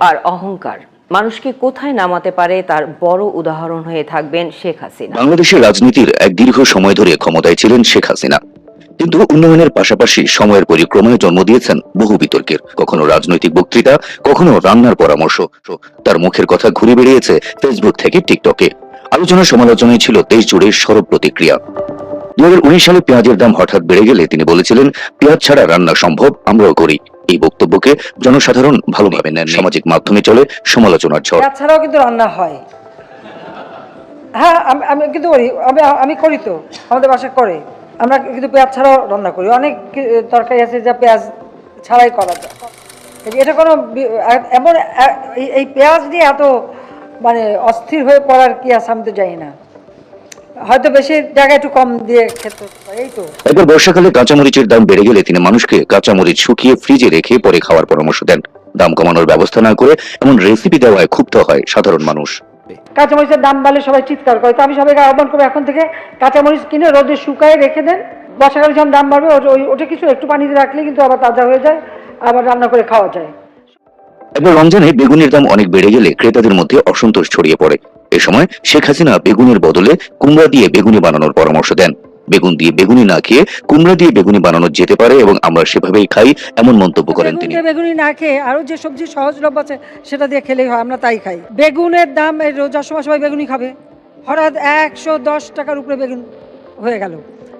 আর অহংকার। মানুষকে কোথায় নামাতে পারে তার বড় উদাহরণ হয়ে থাকবেন শেখ হাসিনা। বাংলাদেশের রাজনীতির এক দীর্ঘ সময় ধরে ক্ষমতায় ছিলেন শেখ হাসিনা। কিন্তু উন্নয়নের পাশাপাশি সময়ের পরিক্রমায় জন্ম দিয়েছেন বহু বিতর্কের। কখনো রাজনৈতিক বক্তৃতা, কখনো রান্নার পরামর্শ। তার মুখের কথা ঘুরে বেড়িয়েছে ফেসবুক থেকে টিকটকে আলোচনা সমালোচনায় ছিল দেশ জুড়ে সরব প্রতিক্রিয়া। দু হাজার উনিশ সালে পেঁয়াজের দাম হঠাৎ বেড়ে গেলে তিনি বলেছিলেন, পেঁয়াজ ছাড়া রান্না সম্ভব, আমরাও করি। এই বক্তব্যকে জনসাধারণ ভালোভাবে নেন সামাজিক মাধ্যমে চলে, সমালোচনার ঝড়। পেঁয়াজ ছাড়াও কিন্তু রান্না হয়। হ্যাঁ আমি আমি কিন্তু করি। আমি আমি করি তো। আমাদের বাসায় করে। আমরা কিন্তু পেঁয়াজ ছাড়াও রান্না করি। অনেক তরকারি আছে যা পেঁয়াজ ছাড়াই করা যায়। এটা কোনো এমন এই- এই পেঁয়াজ নিয়ে এত মানে অস্থির হয়ে পড়ার কি আছে আমি তো জানি না। হয়তো বেশি জায়গায় একটু কম দিয়ে খেতে এই তো। এবার বর্ষাকালে কাঁচামরিচের দাম বেড়ে গেলে তিনি মানুষকে কাঁচামরিচ শুকিয়ে ফ্রিজে রেখে পরে খাওয়ার পরামর্শ দেন। দাম কমানোর ব্যবস্থা না করে এমন রেসিপি দেওয়ায় ক্ষুব্ধ হয় সাধারণ মানুষ। কাঁচামরিচের দাম বাড়লে সবাই চিৎকার করে। তো আমি সবাইকে আহ্বান করব এখন থেকে কাঁচামরিচ কিনে রোদে শুকায় রেখে দেন। বর্ষাকালে যখন দাম বাড়বে ওটা কিছু একটু পানিতে রাখলে কিন্তু আবার তাজা হয়ে যায় আবার রান্না করে খাওয়া যায়। এবার রমজানে বেগুনের দাম অনেক বেড়ে গেলে ক্রেতাদের মধ্যে অসন্তোষ ছড়িয়ে পড়ে। এ সময় শেখ হাসিনা বেগুনের বদলে কুমড়া দিয়ে বেগুনি বানানোর পরামর্শ দেন। বেগুন দিয়ে বেগুনি না খেয়ে কুমড়া দিয়ে বেগুনি বানানো যেতে পারে এবং আমরা সেভাবেই খাই এমন মন্তব্য করেন তিনি। বেগুনি না খেয়ে আরও যে সবজি সহজলভ্য আছে সেটা দিয়ে খেলেই হয় আমরা তাই খাই। বেগুনের দাম রোজ রোজার সময় সবাই বেগুনি খাবে। হঠাৎ একশো দশ টাকার উপরে বেগুন হয়ে গেল।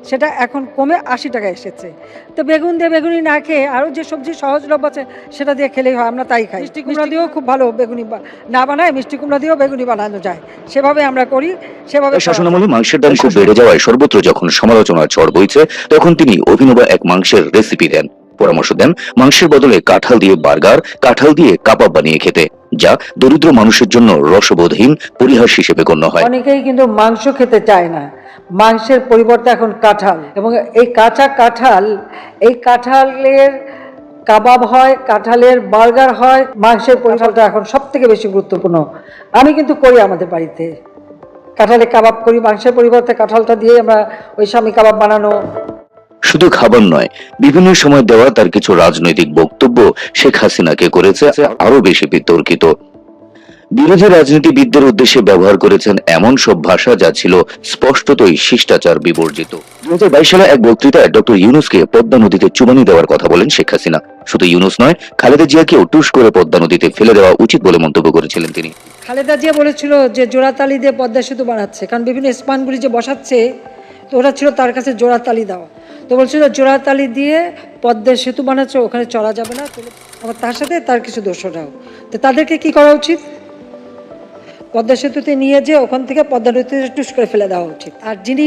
সেটা এখন কমে আশি টাকা এসেছে। তো বেগুন দিয়ে বেগুনি না খেয়ে আরও যে সবজি সহজলভ্য আছে সেটা দিয়ে খেলেই হয় আমরা তাই খাই। মিষ্টি কুমড়া দিয়েও খুব ভালো বেগুনি না বানায় মিষ্টি কুমড়া দিয়েও বেগুনি বানানো যায়। সেভাবে আমরা করি সেভাবে শাসনামলে মাংসের দাম খুব বেড়ে যাওয়ায় সর্বত্র যখন সমালোচনার ঝড় বইছে তখন তিনি অভিনব এক মাংসের রেসিপি দেন। পরামর্শ দেন মাংসের বদলে কাঁঠাল দিয়ে বার্গার কাঁঠাল দিয়ে কাবাব বানিয়ে খেতে। যা দরিদ্র মানুষের জন্য রসবোধহীন পরিহাস হিসেবে গণ্য হয়। অনেকেই কিন্তু মাংস খেতে চায় না। মাংসের পরিবর্তে এখন কাঁঠাল এবং এই কাঁচা কাঁঠাল, এই কাঁঠালের কাবাব হয়, কাঁঠালের বার্গার হয়, মাংসের পরিমাণটা এখন সব থেকে বেশি গুরুত্বপূর্ণ। আমি কিন্তু করি আমাদের বাড়িতে। কাঁঠালে কাবাব করি, মাংসের পরিবর্তে কাঁঠালটা দিয়ে আমরা ওই স্বামী কাবাব বানানো। শুধু খাবার নয়, বিভিন্ন সময় দেওয়া তার কিছু রাজনৈতিক বক্তব্য শেখ হাসিনাকে করেছে আরও বেশি বিতর্কিত। বিরোধী রাজনীতিবিদদের উদ্দেশ্যে ব্যবহার করেছেন এমন সব ভাষা যা ছিল স্পষ্টতই শিষ্টাচার বিবর্জিত। দুই সালে এক বক্তৃতায় ডক্টর ইউনুসকে পদ্মা নদীতে চুমানি দেওয়ার কথা বলেন শেখ হাসিনা। শুধু ইউনুস নয়, খালেদা জিয়াকেও টুস করে পদ্মা নদীতে ফেলে দেওয়া উচিত বলে মন্তব্য করেছিলেন তিনি। খালেদা জিয়া বলেছিল যে জোড়াতালি দিয়ে পদ্মা সেতু বানাচ্ছে, কারণ বিভিন্ন স্পানগুলি যে বসাচ্ছে, তো ওরা ছিল তার কাছে জোড়াতালি দেওয়া। তো বলছিল জোড়াতালি দিয়ে পদ্মার সেতু বানাচ্ছে, ওখানে চলা যাবে না আবার তার সাথে তার কিছু দোষরাও তো তাদেরকে কি করা উচিত? পদ্মা সেতুতে নিয়ে যে ওখান থেকে পদ্মা নদীতে টুস করে ফেলে দেওয়া উচিত। আর যিনি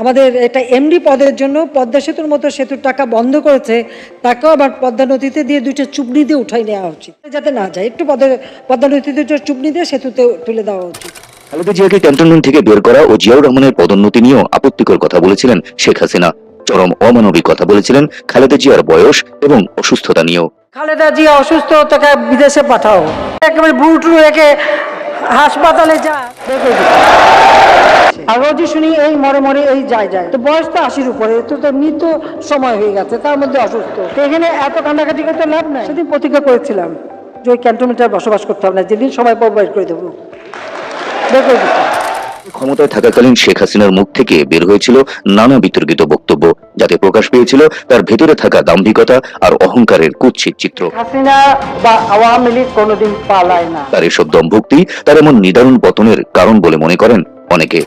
আমাদের এটা এমডি পদের জন্য পদ্মা সেতুর মতো সেতুর টাকা বন্ধ করেছে, তাকেও আবার পদ্মা নদীতে দিয়ে দুইটা চুবনি দিয়ে উঠাই নেওয়া উচিত। যাতে না যায়, একটু পদ্মা পদ্মা নদীতে দুটো চুবনি দিয়ে সেতুতে তুলে দেওয়া উচিত। খালেদা জিয়াকে ক্যান্টনমেন্ট থেকে বের করা ও জিয়াউর রহমানের পদোন্নতি নিয়েও আপত্তিকর কথা বলেছিলেন শেখ হাসিনা। চরম অমানবিক কথা বলেছিলেন খালেদা জিয়ার বয়স এবং অসুস্থতা নিয়েও। খালেদা জিয়া অসুস্থ, তাকে বিদেশে পাঠাও। একেবারে বুটু রেখে হাসপাতালে যা। আর রোজই শুনি এই মরে মরে এই যায় যায়। তো বয়স তো আশির উপরে, তো তো মৃত সময় হয়ে গেছে, তার মধ্যে অসুস্থ। তো এখানে এত কান্নাকাটি করতে লাভ নাই। সেদিন প্রতিজ্ঞা করেছিলাম যে ওই ক্যান্টনমেন্টে বসবাস করতে হবে না, যেদিন সময় পাবো বের করে দেবো। বের দিতে ক্ষমতায় থাকাকালীন শেখ হাসিনার মুখ থেকে বের হয়েছিল নানা বিতর্কিত বক্তব্য। যাতে প্রকাশ পেয়েছিল তার ভেতরে থাকা দাম্ভিকতা আর অহংকারের কুৎসিত চিত্র। তার এসব দম্ভুক্তি তার এমন নিদারুণ পতনের কারণ বলে মনে করেন অনেকে।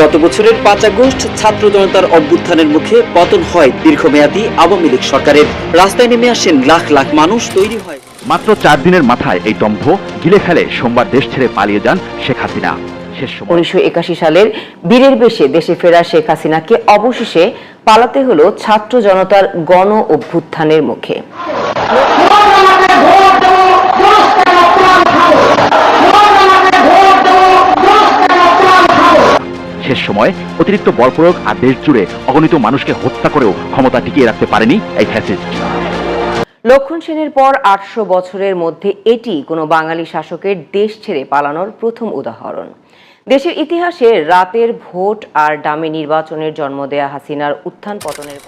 গত বছরের পাঁচ আগস্ট ছাত্র জনতার অভ্যুত্থানের মুখে পতন হয় দীর্ঘমেয়াদী আওয়ামী লীগ সরকারের। রাস্তায় নেমে আসেন লাখ লাখ মানুষ তৈরি হয় মাত্র চার দিনের মাথায় এই দম্ভ গিলে ফেলে সোমবার দেশ ছেড়ে পালিয়ে যান শেখ হাসিনা। শেষ সময়। উনিশশো সালের বীরের বেশে দেশে ফেরা শেখ হাসিনাকে অবশেষে পালাতে হলো ছাত্র জনতার গণ অভ্যুত্থানের মুখে। শেষ সময় অতিরিক্ত বল প্রয়োগ আর দেশ জুড়ে অগণিত মানুষকে হত্যা করেও ক্ষমতা টিকিয়ে রাখতে পারেনি এই ফ্যাসিস্ট লক্ষণ সেনের পর আটশো বছরের মধ্যে এটি কোনো বাঙালি শাসকের দেশ ছেড়ে পালানোর প্রথম উদাহরণ। দেশের ইতিহাসে রাতের ভোট আর ডামি নির্বাচনের জন্ম দেয়া হাসিনার উত্থান পতনের